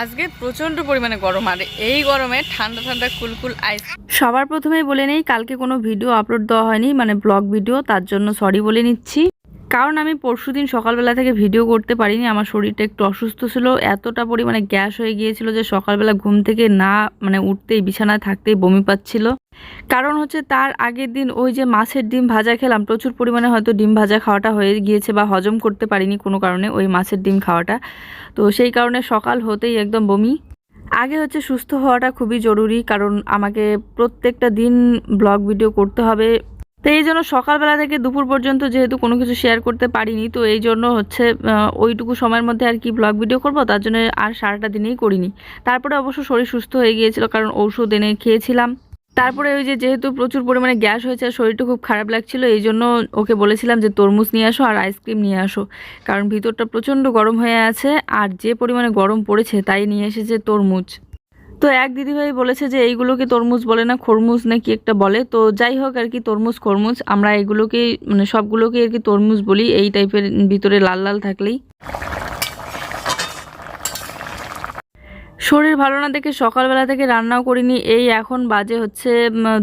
আজকে প্রচণ্ড পরিমাণে গরম, আর এই গরমে ঠান্ডা ঠান্ডা কুলকুল আইস সবার প্রথমেই বলে নেই, কালকে কোনো ভিডিও আপলোড দেওয়া হয়নি মানে ব্লগ ভিডিও তার জন্য সরি বলে নিচ্ছি। কারণ আমি পরশু দিন সকালবেলা থেকে ভিডিও করতে পারিনি। আমার শরীরটা একটু অসুস্থ ছিল। এতটা পরিমাণে গ্যাস হয়ে গিয়েছিল যে সকালবেলা ঘুম থেকে না মানে উঠতেই, বিছানায় থাকতেই বমি পাচ্ছিল। কারণ হচ্ছে তার আগের দিন ওই যে মাছের ডিম ভাজা খেলাম, প্রচুর পরিমাণে হয়তো ডিম ভাজা খাওয়াটা হয়ে গিয়েছে বা হজম করতে পারিনি কোনো কারণে ওই মাছের ডিম খাওয়াটা। তো সেই কারণে সকাল হতেই একদম বমি। আগে হচ্ছে সুস্থ হওয়াটা খুবই জরুরি, কারণ আমাকে প্রত্যেকটা দিন ব্লগ ভিডিও করতে হবে। তো এই জন্য সকালবেলা থেকে দুপুর পর্যন্ত যেহেতু কোনো কিছু শেয়ার করতে পারিনি, তো এই জন্য হচ্ছে ওইটুকু সময়ের মধ্যে আর কি ব্লগ ভিডিও করব, তার জন্য আর সারাটা দিনেই করিনি। তারপরে অবশ্য শরীর সুস্থ হয়ে গিয়েছিল, কারণ ঔষধ এনে খেয়েছিলাম। তারপরে ওই যে যেহেতু প্রচুর পরিমাণে গ্যাস হয়েছে, আর শরীরটা খুব খারাপ লাগছিল, এই জন্য ওকে বলেছিলাম যে তরমুজ নিয়ে আসো আর আইসক্রিম নিয়ে আসো, কারণ ভিতরটা প্রচণ্ড গরম হয়ে আছে, আর যে পরিমাণে গরম পড়েছে তাই নিয়ে এসেছে তরমুজ। তো এক দিদিভাই বলেছে যে এইগুলোকে তরমুজ বলে না, খরমুজ না কি একটা বলে। তো যাই হোক আর কি, তরমুজ, খরমুজ, আমরা এগুলোকে মানে সবগুলোকে আর কি তরমুজ বলি, এই টাইপের ভিতরে লাল লাল থাকলেই। শরীর ভালো না দেখে সকালবেলা থেকে রান্নাও করিনি, এই এখন বাজে হচ্ছে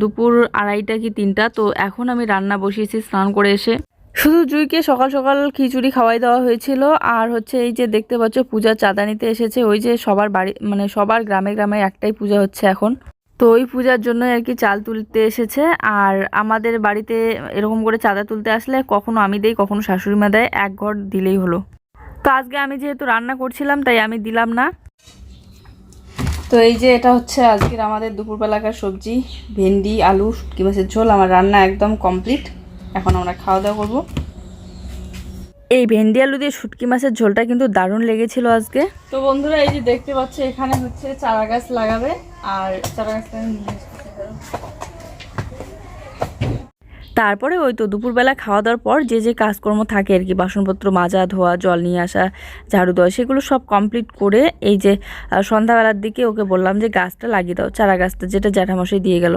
দুপুর আড়াইটা কি তিনটা, তো এখন আমি রান্না বসিয়েছি, স্নান করে এসে। শুধু জুইকে সকাল সকাল খিচুড়ি খাওয়াই দেওয়া হয়েছিল, আর হচ্ছে এই যে দেখতে পাচ্ছ পূজার চাঁদা নিতে এসেছে, ওই যে সবার বাড়ি মানে সবার গ্রামে গ্রামে একটাই পূজা হচ্ছে এখন। তো ওই পূজার জন্য আর কি চাল তুলতে এসেছে, আর আমাদের বাড়িতে এরকম করে চাঁদা তুলতে আসলে কখনো আমি দেই, কখনো শাশুড়ি মা দেয়, এক ঘর দিলেই হলো। তো আজকে আমি যেহেতু রান্না করছিলাম, তাই আমি দিলাম না। তো এই যে এটা হচ্ছে আজকের আমাদের দুপুরবেলাকার সবজি, ভেন্ডি, আলু শুটকি মাছের ঝোল, আমার রান্না একদম কমপ্লিট। এখন আমরা খাওয়া দাওয়া করব। এই ভেন্ডি আলু দিয়ে শুটকি মাছের ঝোলটা কিন্তু দারুণ লেগেছিল আজকে। তো বন্ধুরা এই যে দেখতে পাচ্ছ এখানে হচ্ছে চারা গাছ লাগাবে আর চারা গাছটা। তারপরে ওই তো দুপুরবেলা খাওয়া দাওয়ার পর যে যে কাজকর্ম থাকে আর কি বাসনপত্র মাজা ধোয়া জল নিয়ে আসা ঝাড়ু দেওয়া সেগুলো সব কমপ্লিট করে এই যে সন্ধ্যাবেলার দিকে ওকে বললাম যে গাছটা লাগিয়ে দাও চারা গাছটা যেটা জ্যাঠামশাই দিয়ে গেল।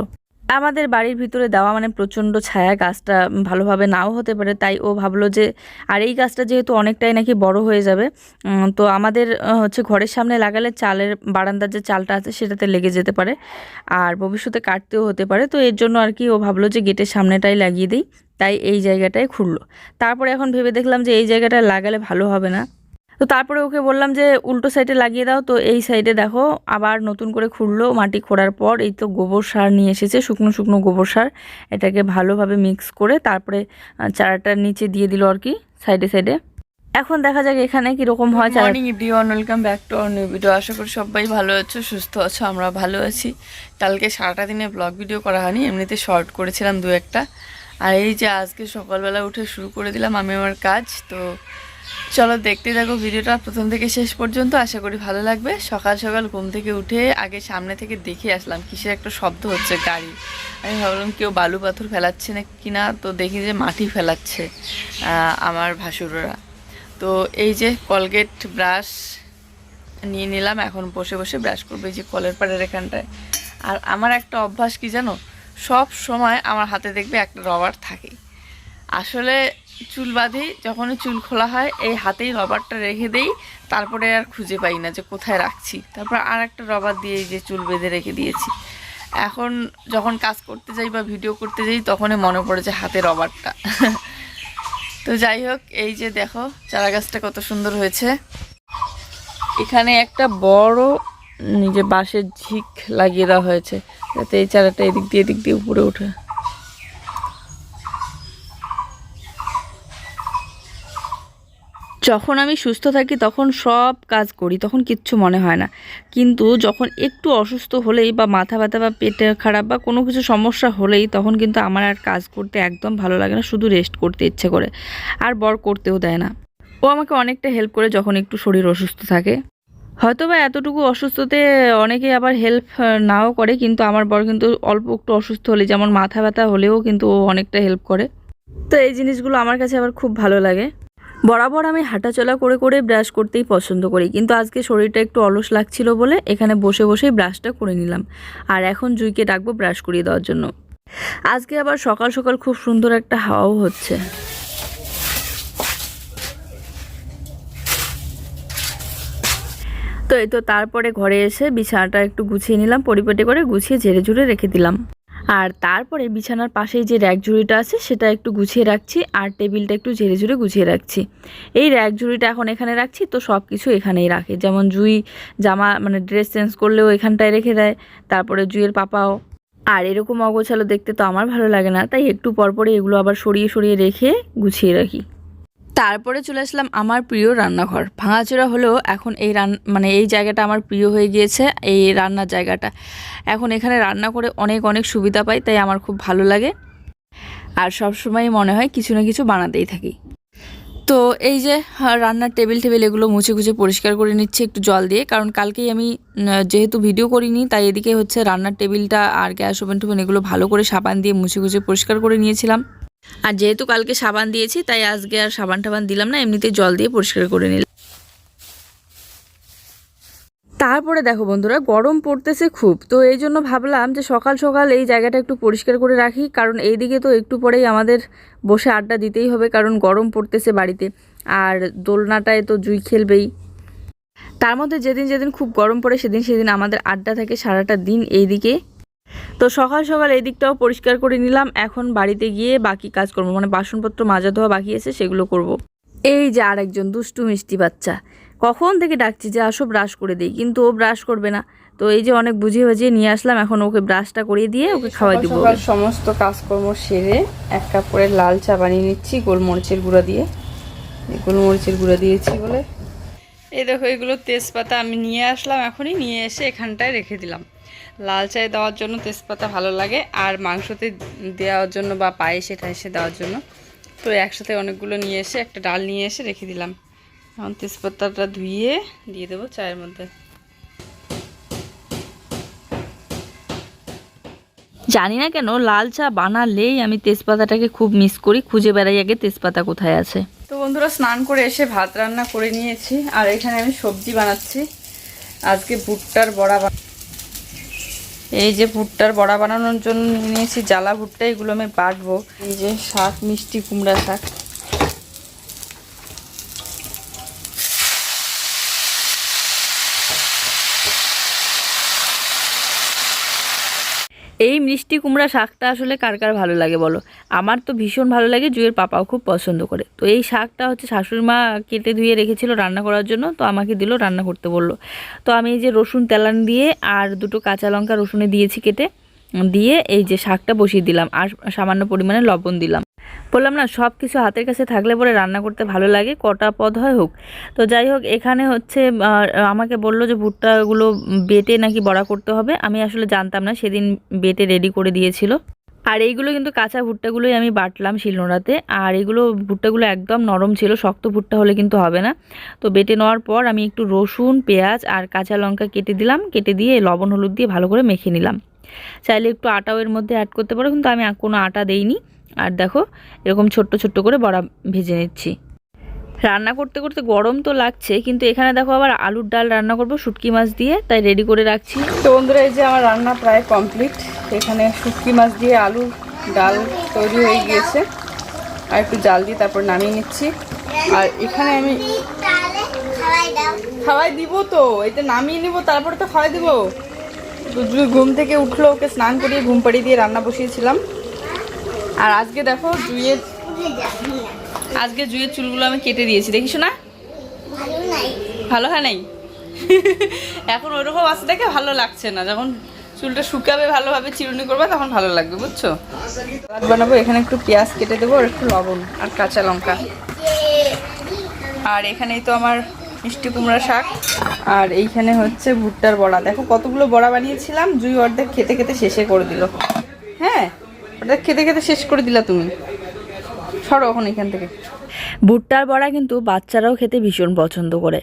আমাদের বাড়ির ভিতরে দেওয়া মানে প্রচণ্ড ছায়া, গাছটা ভালোভাবে নাও হতে পারে, তাই ও ভাবলো যে, আর এই গাছটা যেহেতু অনেকটাই নাকি বড় হয়ে যাবে তো আমাদের হচ্ছে ঘরের সামনে লাগালে চালের বারান্দার যে চালটা আছে সেটাতে লেগে যেতে পারে, আর ভবিষ্যতে কাটতেও হতে পারে। তো এর জন্য আর কি ও ভাবলো যে গেটের সামনেটাই লাগিয়ে দিই, তাই এই জায়গাটায় খুললো। তারপরে এখন ভেবে দেখলাম যে এই জায়গাটা লাগালে ভালো হবে না। তো তারপরে ওকে বললাম যে উল্টো সাইডে লাগিয়ে দাও। তো এই সাইডে দেখো আবার নতুন করে খুললো মাটি খোঁড়ার পর। এই তো গোবর সার নিয়ে এসেছে শুকনো শুকনো গোবর সার। এটাকে ভালোভাবে মিক্স করে তারপরে চারাটার নিচে দিয়ে দিল আর কি সাইডে সাইডে এখন দেখা যাক এখানে কীরকম হয় চারা। Morning everyone welcome back to our new video আশা করি সবাই ভালো আছো সুস্থ আছো আমরা ভালো আছি। কালকে সারাটা দিনে ব্লগ ভিডিও করা হয়নি এমনিতে শর্ট করেছিলাম দু একটা। আর এই যে আজকে সকালবেলা উঠে শুরু করে দিলাম আমি আমার কাজ তো চলো দেখতে থাকো ভিডিওটা প্রথম থেকে শেষ পর্যন্ত, আশা করি ভালো লাগবে। সকাল সকাল ঘুম থেকে উঠে আগে সামনে থেকে দেখে আসলাম কিসের একটা শব্দ হচ্ছে গাড়ি। আমি ভাবলাম কেউ বালু পাথর ফেলাচ্ছে না কিনা, তো দেখি যে মাটি ফেলাচ্ছে আমার ভাসুররা। তো এই যে কলগেট ব্রাশ নিয়ে নিলাম, এখন বসে বসে ব্রাশ করবে যে কলের পাড়ের এখানটায়। আর আমার একটা অভ্যাস কি জানো? সব সময় আমার হাতে দেখবে একটা রবার থাকেই। আসলে চুল বাঁধি যখন চুল খোলা হয়, এই হাতেই রবারটা রেখে দেই। তারপরে আর খুঁজে পাই না যে কোথায় রাখছি। তারপর আর একটা রবার দিয়ে যে চুল বেঁধে রেখে দিয়েছি। এখন যখন কাজ করতে যাই বা ভিডিও করতে যাই, তখনই মনে পড়ে যে হাতে রবারটা। তো যাই হোক, এই যে দেখো চারা গাছটা কত সুন্দর হয়েছে। এখানে একটা বড় নিজে বাঁশের ঝিক লাগিয়ে দেওয়া হয়েছে। যাতে এই চারাটা এদিক দিয়ে এদিক দিয়ে উপরে ওঠে। যখন আমি সুস্থ থাকি তখন সব কাজ করি, তখন কিচ্ছু মনে হয় না। কিন্তু যখন একটু অসুস্থ হলেই বা মাথা ব্যথা বা পেটে খারাপ বা কোনো কিছু সমস্যা হলেই তখন কিন্তু আমার আর কাজ করতে একদম ভালো লাগে না, শুধু রেস্ট করতে ইচ্ছে করে। আর বর করতেও দেয় না। ও আমাকে অনেকটা হেল্প করে যখন একটু শরীর অসুস্থ থাকে। হয়তো বা এতটুকু অসুস্থতে অনেকে আবার হেল্প নাও করে, কিন্তু আমার বর কিন্তু অল্প একটু অসুস্থ হলে, যেমন মাথা ব্যথা হলেও কিন্তু ও অনেকটা হেল্প করে। তো এই জিনিসগুলো আমার কাছে আবার খুব ভালো লাগে। বরাবর আমি হাঁটাচলা করে করে ব্রাশ করতেই পছন্দ করি। কিন্তু আজকে শরীরটা একটু অলস লাগছিল বলে এখানে বসে বসেই ব্রাশটা করে নিলাম। আর এখন জুইকে ডাকবো ব্রাশ করিয়ে দেওয়ার জন্য। আজকে আবার সকাল সকাল খুব সুন্দর একটা হাওয়াও হচ্ছে। তো এই তো তারপরে ঘরে এসে বিছানাটা একটু গুছিয়ে নিলাম, পরিপাটি করে গুছিয়ে ঝেড়ে ঝুড়ে রেখে দিলাম। আর তারপরে বিছানার পাশেই যে র্যাক ঝুড়িটা আছে, সেটা একটু গুছিয়ে রাখছি আর টেবিলটা একটু ঝেড়ে ঝুড়ে গুছিয়ে রাখছি। এই র্যাক ঝুড়িটা এখন এখানে রাখছি, তো সব কিছু এখানেই রাখে। যেমন জুই, জামা মানে ড্রেস চেঞ্জ করলেও এখানটায় রেখে দেয়, তারপরে জুইয়ের পাপাও। আর এরকম অগোছালো দেখতে তো আমার ভালো লাগে না, তাই একটু পরপরে এগুলো আবার সরিয়ে সরিয়ে রেখে গুছিয়ে রাখি। তারপরে চলে আসলাম আমার প্রিয় রান্নাঘর। ভাঙাচোরা হলেও এখন এই রান মানে এই জায়গাটা আমার প্রিয় হয়ে গিয়েছে, এই রান্নার জায়গাটা। এখন এখানে রান্না করে অনেক অনেক সুবিধা পাই, তাই আমার খুব ভালো লাগে। আর সব সময় মনে হয় কিছু না কিছু বানাতেই থাকি। তো এই যে রান্নার টেবিল টেবিল এগুলো মুছে গুছে পরিষ্কার করে নিচ্ছি একটু জল দিয়ে, কারণ কালকেই আমি যেহেতু ভিডিও করিনি, তাই এদিকে হচ্ছে রান্নার টেবিলটা আর গ্যাস ওভেন টোভেন এগুলো ভালো করে সাবান দিয়ে মুছে গুছে পরিষ্কার করে নিয়েছিলাম। আর যেহেতু কালকে সাবান দিয়েছি, তাই আজকে আর সাবান টাবান দিলাম না এমনিতে জল দিয়ে পরিষ্কার করে নিলাম। তারপরে দেখো বন্ধুরা, গরম পড়তেছে খুব, তো এই জন্য ভাবলাম যে সকাল সকাল এই জায়গাটা একটু পরিষ্কার করে রাখি, কারণ এইদিকে তো একটু পরেই আমাদের বসে আড্ডা দিতেই হবে, কারণ গরম পড়তেছে বাড়িতে, আর দোলনাটায় তো জুই খেলবেই। তার মধ্যে যেদিন যেদিন খুব গরম পড়ে, সেদিন সেদিন আমাদের আড্ডা থাকে সারাটা দিন এইদিকে। তো সকাল সকাল এই দিকটাও পরিষ্কার করে নিলাম। এখন বাড়িতে গিয়ে বাকি কাজ করব মানে বাসনপত্র মাজা ধোয়া বাকি আছে সেগুলো করব। এই যে আর একজন দুষ্টু মিষ্টি বাচ্চা। কখন থেকে ডাকছি যে আসো ব্রাশ করে দিই কিন্তু ও ব্রাশ করবে না। তো এই যে অনেক বুঝিয়ে বুঝিয়ে নিয়ে আসলাম এখন ওকে ব্রাশটা করিয়ে দিয়ে ওকে খাওয়াই দিব। সমস্ত কাজকর্ম সেরে এক কাপ করে লাল চা বানিয়ে নিচ্ছি গোলমরিচের গুঁড়া দিয়ে। গোলমরিচের গুঁড়া দিয়েছি বলে এই দেখো, এগুলো তেজপাতা আমি নিয়ে আসলাম এখনই, নিয়ে এসে এখানটায় রেখে দিলাম। লাল চায়ে দেওয়ার জন্য তেজপাতা ভালো লাগে, আর মাংসতে দেওয়ার জন্য বা পায়েসে টায়েসে দেওয়ার জন্য। তো একসাথে অনেকগুলো নিয়ে এসে, একটা ডাল নিয়ে এসে রেখে দিলাম। এখন তেজপাতাটা ধুয়ে দিয়ে দেবো চায়ের মধ্যে। জানি না কেন, লাল চা বানালেই আমি তেজপাতাটাকে খুব মিস করি, খুঁজে বেড়াই আগে তেজপাতা কোথায় আছে। তো বন্ধুরা স্নান করে এসে ভাত রান্না করে নিয়েছি। আর এখানে আমি সবজি বানাচ্ছি। আজকে ভুট্টার বড়া এই যে ভুট্টার বড়া বানানোর জন্য নিয়েছি। জ্বালা ভুট্টা, এগুলো আমি বাটবো। এই যে শাক, মিষ্টি কুমড়া শাক। এই মিষ্টি কুমড়া শাকটা আসলে কার কার ভালো লাগে বলো? আমার তো ভীষণ ভালো লাগে, জুয়ের পাপাও খুব পছন্দ করে। তো এই শাকটা হচ্ছে শাশুড়ি মা কেটে ধুয়ে রেখেছিল রান্না করার জন্য, তো আমাকে দিল, রান্না করতে বলল। তো আমি এই যে রসুন তেলান দিয়ে আর দুটো কাঁচা লঙ্কা রসুনে দিয়েছি কেটে। দিয়ে এই যে শাকটা বসিয়ে দিলাম আর সামান্য পরিমাণে লবণ দিলাম। বললাম, না সব কিছু হাতের কাছে থাকলে পরে রান্না করতে ভালো লাগে, কটা পদ হয় হোক। তো যাই হোক, এখানে হচ্ছে আমাকে বলল যে ভুট্টাগুলো বেটে নাকি বড়া করতে হবে। আমি আসলে জানতাম না, সেদিন বেটে রেডি করে দিয়েছিল। আর এইগুলো কিন্তু কাঁচা ভুট্টাগুলোই আমি বাটলাম শিলনোড়াতে। আর এগুলো, ভুট্টাগুলো একদম নরম ছিল, শক্ত ভুট্টা হলে কিন্তু হবে না। তো বেটে নেওয়ার পর আমি একটু রসুন, পেঁয়াজ আর কাঁচা লঙ্কা কেটে দিলাম। কেটে দিয়ে লবণ, হলুদ দিয়ে ভালো করে মেখে নিলাম। চাইলে একটু আটাও এর মধ্যে অ্যাড করতে পারো কিন্তু আমি আর কোনো আটা দেইনি। আর দেখো এরকম ছোট্ট ছোট্ট করে বড়া ভেজে নিচ্ছি। রান্না করতে করতে গরম তো লাগছে কিন্তু এখানে দেখো আবার আলুর ডাল রান্না করব শুটকি মাছ দিয়ে তাই রেডি করে রাখছি। তো বন্ধুরা এই যে আমার রান্না প্রায় কমপ্লিট এখানে শুটকি মাছ দিয়ে আলুর ডাল তৈরি হয়ে গিয়েছে। আর একটু জাল দিয়ে তারপর নামিয়ে নিচ্ছি। আর এখানে আমি খাওয়াই দিব তো এটা নামিয়ে নিব তারপরে তো খাওয়াই দিব। তো জুই ঘুম থেকে উঠল, ওকে স্নান করিয়ে ঘুম পাড়িয়ে দিয়ে রান্না বসিয়েছিলাম। আর আজকে দেখো জুইয়ের আজকে জুইয়ের চুলগুলো আমি কেটে দিয়েছি দেখিস না ভালো হয় নাই? এখন ওইরকম আছে দেখে ভালো লাগছে না। যখন চুলটা শুকাবে ভালোভাবে চিরুনি করবে, তখন ভালো লাগবে, বুঝছ? সালাদ বানাবো, এখানে একটু পেঁয়াজ কেটে দেবো আর একটু লবণ আর কাঁচা লঙ্কা। আর এখানেই তো আমার মিষ্টি কুমড়া শাক। আর এইখানে হচ্ছে ভুট্টার বড়া। দেখো কতগুলো বড়া বানিয়েছিলাম, জুই অর্ধেক খেতে খেতে শেষে করে দিল। হ্যাঁ অর্ধেক খেতে খেতে শেষ করে দিলা তুমি। সরো এখন এখান থেকে। ভুট্টার বড়া কিন্তু বাচ্চারাও খেতে ভীষণ পছন্দ করে,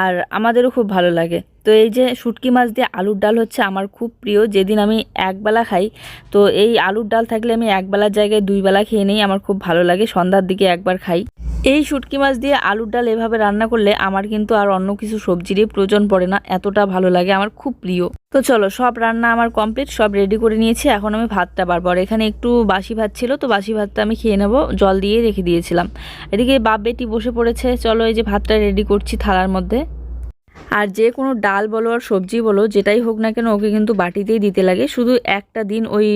আর আমাদেরও খুব ভালো লাগে। তো এই যে শুটকি মাছ দিয়ে আলুর ডাল হচ্ছে আমার খুব প্রিয়, যেদিন আমি একবেলা খাই, তো এই আলুর ডাল থাকলে আমি একবেলার জায়গায় দুইবেলা খেয়ে নিই, আমার খুব ভালো লাগে, সন্ধ্যার দিকে একবার খাই। এই শুটকি মাছ দিয়ে আলুর ডাল এভাবে রান্না করলে আমার কিন্তু আর অন্য কিছু সবজিরই প্রয়োজন পড়ে না, এতটা ভালো লাগে, আমার খুব প্রিয়। তো চলো, সব রান্না আমার কমপ্লিট সব রেডি করে নিয়েছি, এখন আমি ভাতটা বারবার এখানে একটু বাসি ভাত ছিল, তো বাসি ভাতটা আমি খেয়ে নেব, জল দিয়ে রেখে দিয়েছিলাম। এদিকে বাপ বেটি বসে পড়েছে, চলো এই যে ভাতটা রেডি করছি থালার মধ্যে। আর যে কোনো ডাল বলো আর সবজি বলো, যেটাই হোক না কেন ওকে কিন্তু বাটিতেই দিতে লাগে। শুধু একটা দিন ওই,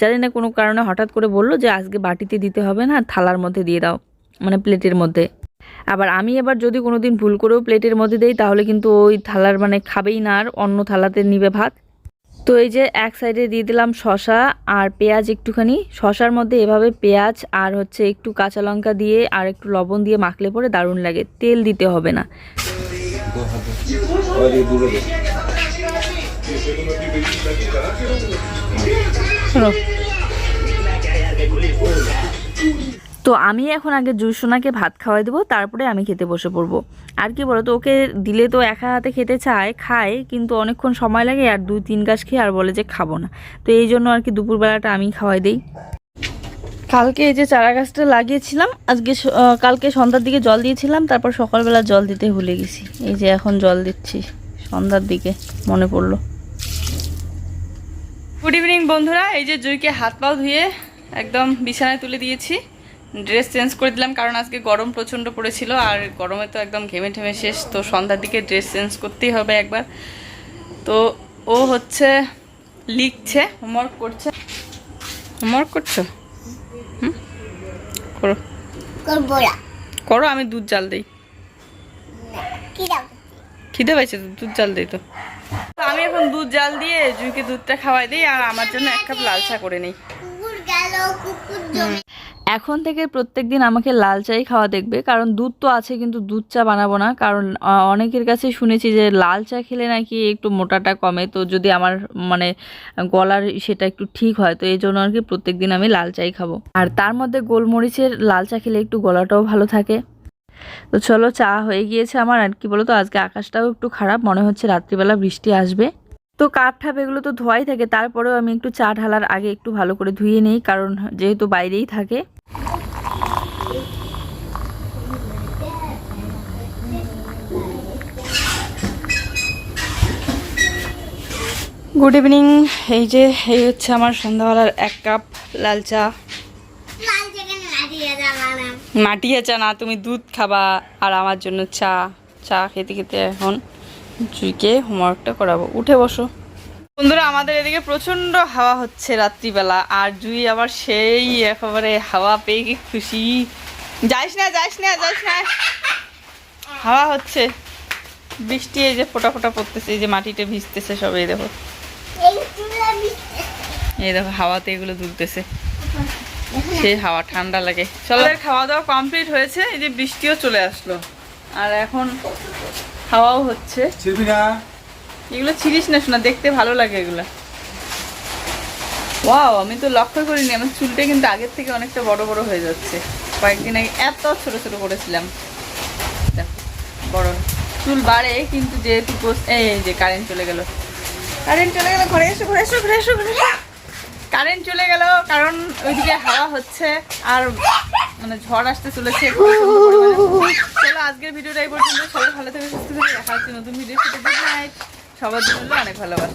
জানি না কোনো কারণে হঠাৎ করে বলল যে আজকে বাটিতে দিতে হবে না, থালার মধ্যে দিয়ে দাও। মানে প্লেটের মধ্যে। আবার আমি এবার যদি কোনো দিন ভুল করেও প্লেটের মধ্যে দেই, তাহলে কিন্তু ওই থালার মানে খাবেই না, আর অন্য থালাতে নিবে ভাত। তো এই যে এক সাইডে দিয়ে দিলাম শশা আর পেঁয়াজ একটুখানি। শশার মধ্যে এভাবে পেঁয়াজ আর হচ্ছে একটু কাঁচা লঙ্কা দিয়ে আর একটু লবণ দিয়ে মাখলে পরে দারুণ লাগে। তেল দিতে হবে না। শোনো। তো আমি এখন আগে জুসোনাকে ভাত খাওয়াই দেবো, তারপরে আমি খেতে বসে পড়ব। আর কি বলো তো ওকে দিলে তো একা হাতে খেতে চায়, খায়, কিন্তু অনেকক্ষণ সময় লাগে আর দুই তিন গাছ খেয়ে আর বলে যে খাব না। তো এই জন্য আর কি দুপুরবেলাটা আমি খাওয়াই দিই। কালকে এই যে চারা গাছটা লাগিয়েছিলাম, আজকে কালকে সন্ধ্যার দিকে জল দিয়েছিলাম, তারপর সকালবেলা জল দিতে ভুলে গেছি। এই যে এখন জল দিচ্ছি, সন্ধ্যার দিকে মনে পড়ল। গুড ইভিনিং বন্ধুরা। এই যে জুইকে হাত পাও ধুয়ে একদম বিছানায় তুলে দিয়েছি। ড্রেস চেঞ্জ করে দিলাম কারণ আজকে গরম প্রচণ্ড পড়েছিল আর গরমে তো একদম ঘেমে ঠেমে শেষ তো সন্ধ্যার দিকে ড্রেস চেঞ্জ করতেই হবে একবার। তো ও হচ্ছে লিখছে হোমওয়ার্ক করছে। হোমওয়ার্ক করছ? হুম? করো। করো আমি দুধ জাল দিই। খিদে পাইছে তো দুধ জাল দিই তো। তো আমি এখন দুধ জাল দিয়ে জুইকে দুধটা খাওয়াই দিই আর আমার জন্য এক কাপ লাল চা করে নিই। এখন থেকে প্রত্যেক দিন আমাকে লাল চাই খাওয়া দেখবে, কারণ দুধ তো আছে কিন্তু দুধ চা বানাবো না। কারণ অনেকের কাছে শুনেছি যে লাল চা খেলে নাকি একটু মোটাটা কমে, তো যদি আমার মানে গলার সেটা একটু ঠিক হয়, তো এই জন্য আর কি প্রত্যেক দিন আমি লাল চাই খাব। আর তার মধ্যে গোলমরিচের লাল চা খেলে একটু গলাটাও ভালো থাকে। তো চলো চা হয়ে গিয়েছে আমার, আর কি বলো তো আজকে আকাশটাও একটু খারাপ, মনে হচ্ছে রাত্রিবেলা বৃষ্টি আসবে। তো কাপ ঠাপ এগুলো তো ধোয়াই থাকে, তারপরেও আমি একটু চা ঢালার আগে একটু ভালো করে ধুয়ে নিই, কারণ যেহেতু বাইরেই থাকে। গুড ইভিনিং এই যে, এই হচ্ছে আমার সন্ধ্যাবেলার এক কাপ লাল চা। মাটিয়া চা না, তুমি দুধ খাবা আর আমার জন্য চা চা খেতে খেতে এখন। জুইকে হোমওয়ার্কটা করাবো। উঠে বসো। বন্ধুরা আমাদের এদিকে প্রচণ্ড হাওয়া হচ্ছে রাত্রিবেলা আর জুই আবার সেই একেবারে হাওয়া পেয়ে কি খুশি। যাইস না যাইস না যাইস না। হাওয়া হচ্ছে। বৃষ্টি এই যে ফোটা ফোটা পড়তেছে এই যে মাটিতে ভিজতেছে সব এই দেখো। এই দেখো হাওয়াতে এগুলো দুলতেছে। সেই হাওয়া ঠান্ডা লাগে। চলো খাওয়া দাওয়া কমপ্লিট হয়েছে এই যে বৃষ্টিও চলে আসলো। আর এখন হাওয়াও হচ্ছে। এগুলো ছিলিস না শোনা দেখতে ভালো লাগে এগুলো। ওয়াও আমি তো লক্ষ্য করিনি আমার চুলটা কিন্তু আগের থেকে অনেকটা বড় বড় হয়ে যাচ্ছে। কয়েকদিন আগে এত ছোট ছোট করেছিলাম। বড় চুল বাড়ে কিন্তু যেহেতু এই যে কারেন্ট চলে গেল। কারেন্ট চলে গেল ঘরে এসো ঘরে এসো ঘরে এসো ঘরে কারেন্ট চলে গেল, কারণ ওইদিকে হাওয়া হচ্ছে আর মানে ঝড় আসতে চলেছে চলো আজকের ভিডিওটাই পর্যন্ত। সবাই ভালো থেকে, সুস্থ থেকে। দেখা হচ্ছে নতুন ভিডিও সবার জন্য অনেক ভালোবাসা।